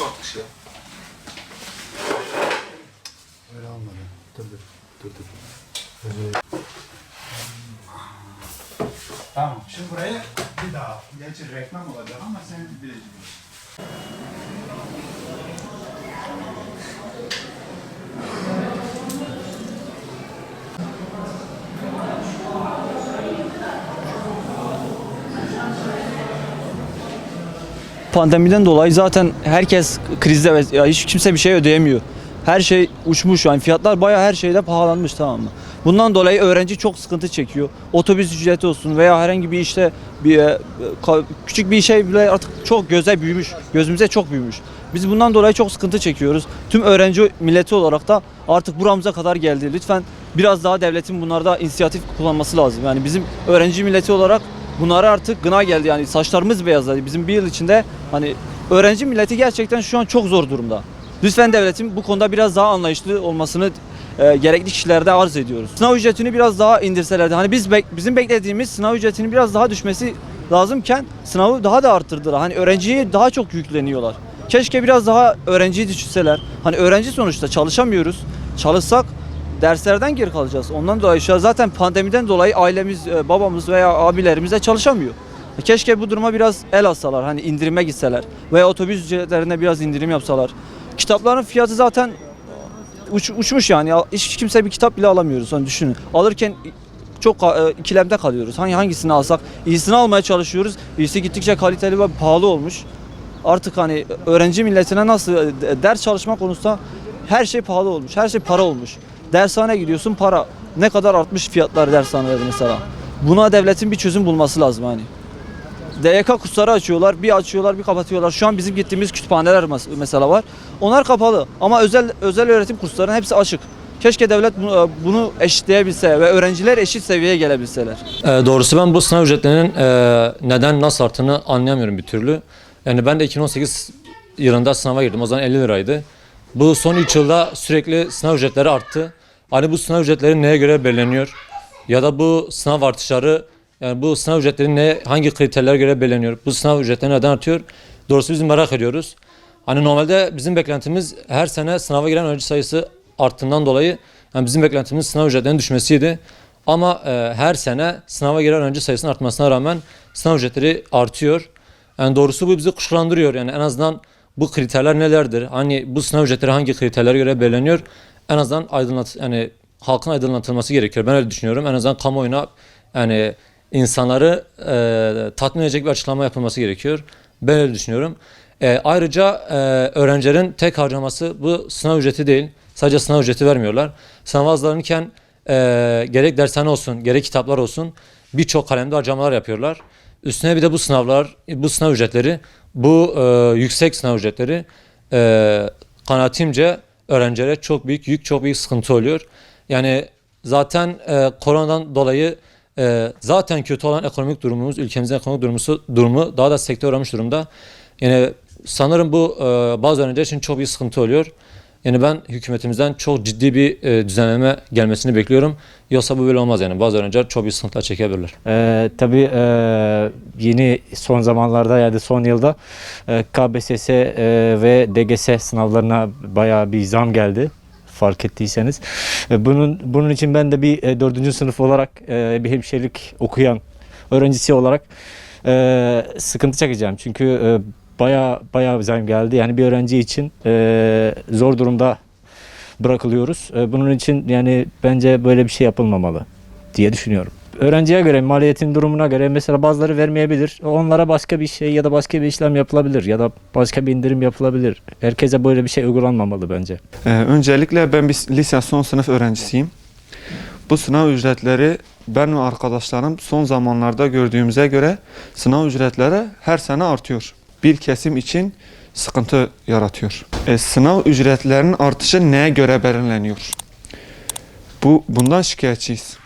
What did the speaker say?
olmuş artık şey. Öyle olmadı. Dur dur. Dur dur. Tamam. Şimdi burayı bir daha. Gerçi reklam olacak ama sen bileceksin. Pandemiden dolayı zaten herkes krizde ve hiç kimse bir şey ödeyemiyor. Her şey uçmuş yani fiyatlar bayağı her şeyde pahalanmış tamam mı? Bundan dolayı öğrenci çok sıkıntı çekiyor. Otobüs ücreti olsun veya herhangi bir işte bir e, küçük bir şey bile artık çok göze büyümüş. Gözümüze çok büyümüş. Biz bundan dolayı çok sıkıntı çekiyoruz. Tüm öğrenci milleti olarak da artık buramıza kadar geldi. Lütfen biraz daha devletin bunlarda inisiyatif kullanması lazım. Yani bizim öğrenci milleti olarak bunlara artık gına geldi yani saçlarımız beyazladı. Bizim bir yıl içinde hani öğrenci milleti gerçekten şu an çok zor durumda. Lütfen devletin bu konuda biraz daha anlayışlı olmasını e, gerekli kişilerde arz ediyoruz. Sınav ücretini biraz daha indirselerdi. Hani biz bek- bizim beklediğimiz sınav ücretinin biraz daha düşmesi lazımken sınavı daha da arttırdılar. Hani öğrenciye daha çok yükleniyorlar. Keşke biraz daha öğrenciyi düşünseler. Hani öğrenci sonuçta çalışamıyoruz. Çalışsak derslerden geri kalacağız. Ondan dolayı şu an zaten pandemiden dolayı ailemiz, e, babamız veya abilerimiz de çalışamıyor. E, Keşke bu duruma biraz el atsalar. Hani indirime gitseler. Veya otobüs ücretlerine biraz indirim yapsalar. Kitapların fiyatı zaten uç, uçmuş yani. Hiç kimse bir kitap bile alamıyoruz. Hani düşünün. Alırken çok e, ikilemde kalıyoruz. Hangi hangisini alsak iyisini almaya çalışıyoruz. İyisi gittikçe kaliteli ve pahalı olmuş. Artık hani öğrenci milletine nasıl ders çalışma konusunda her şey pahalı olmuş. Her şey para olmuş. Dershane gidiyorsun para. Ne kadar artmış fiyatlar dershanelerde mesela. Buna devletin bir çözüm bulması lazım hani. DYK kursları açıyorlar, bir açıyorlar, bir kapatıyorlar. Şu an bizim gittiğimiz kütüphaneler mes- mesela var. Onlar kapalı ama özel özel öğretim kurslarının hepsi açık. Keşke devlet bunu, bunu eşitleyebilse ve öğrenciler eşit seviyeye gelebilseler. E, doğrusu ben bu sınav ücretlerinin e, neden nasıl arttığını anlayamıyorum bir türlü. Yani ben de 2018 yılında sınava girdim. O zaman 50 liraydı. Bu son 3 yılda sürekli sınav ücretleri arttı. Hani bu sınav ücretleri neye göre belirleniyor? Ya da bu sınav artışları yani bu sınav ücretleri ne, hangi kriterlere göre belirleniyor? Bu sınav ücretleri neden artıyor? Doğrusu biz merak ediyoruz. Hani normalde bizim beklentimiz her sene sınava giren öğrenci sayısı arttığından dolayı yani bizim beklentimiz sınav ücretlerinin düşmesiydi. Ama e, her sene sınava giren öğrenci sayısının artmasına rağmen sınav ücretleri artıyor. Yani doğrusu bu bizi kuşkulandırıyor. Yani en azından bu kriterler nelerdir? Hani bu sınav ücretleri hangi kriterlere göre belirleniyor? En azından aydınlat yani halkın aydınlatılması gerekiyor. Ben öyle düşünüyorum. En azından kamuoyuna yani insanları e, tatmin edecek bir açıklama yapılması gerekiyor. Ben öyle düşünüyorum. E, ayrıca e, öğrencilerin tek harcaması bu sınav ücreti değil. Sadece sınav ücreti vermiyorlar. Sınav hazırlanırken e, gerek dershane olsun, gerek kitaplar olsun birçok kalemde harcamalar yapıyorlar. Üstüne bir de bu sınavlar, bu sınav ücretleri, bu e, yüksek sınav ücretleri e, kanaatimce öğrencilere çok büyük yük, çok büyük sıkıntı oluyor. Yani zaten e, koronadan dolayı e, zaten kötü olan ekonomik durumumuz, ülkemizin ekonomik durumu, durumu daha da sekteye uğramış durumda. Yani sanırım bu e, bazı öğrenciler için çok büyük sıkıntı oluyor. Yani ben hükümetimizden çok ciddi bir e, düzenleme gelmesini bekliyorum. Yoksa bu böyle olmaz yani. Bazı öğrenciler çok büyük sıkıntılar çekebilirler. Ee, tabii e, yeni son zamanlarda yani son yılda e, KBSS e, ve DGS sınavlarına bayağı bir zam geldi fark ettiyseniz. E, bunun bunun için ben de bir e, dördüncü sınıf olarak e, bir hemşirelik okuyan öğrencisi olarak sıkıntı çekeceğim. Çünkü bayağı bayağı bir geldi. Yani bir öğrenci için e, zor durumda bırakılıyoruz. E, bunun için yani bence böyle bir şey yapılmamalı diye düşünüyorum. Öğrenciye göre, maliyetin durumuna göre mesela bazıları vermeyebilir. Onlara başka bir şey ya da başka bir işlem yapılabilir ya da başka bir indirim yapılabilir. Herkese böyle bir şey uygulanmamalı bence. Ee, öncelikle ben bir lise son sınıf öğrencisiyim. Bu sınav ücretleri ben ve arkadaşlarım son zamanlarda gördüğümüze göre sınav ücretleri her sene artıyor. Bir kesim için sıkıntı yaratıyor. E, sınav ücretlerinin artışı neye göre belirleniyor? Bu bundan şikayetçiyiz.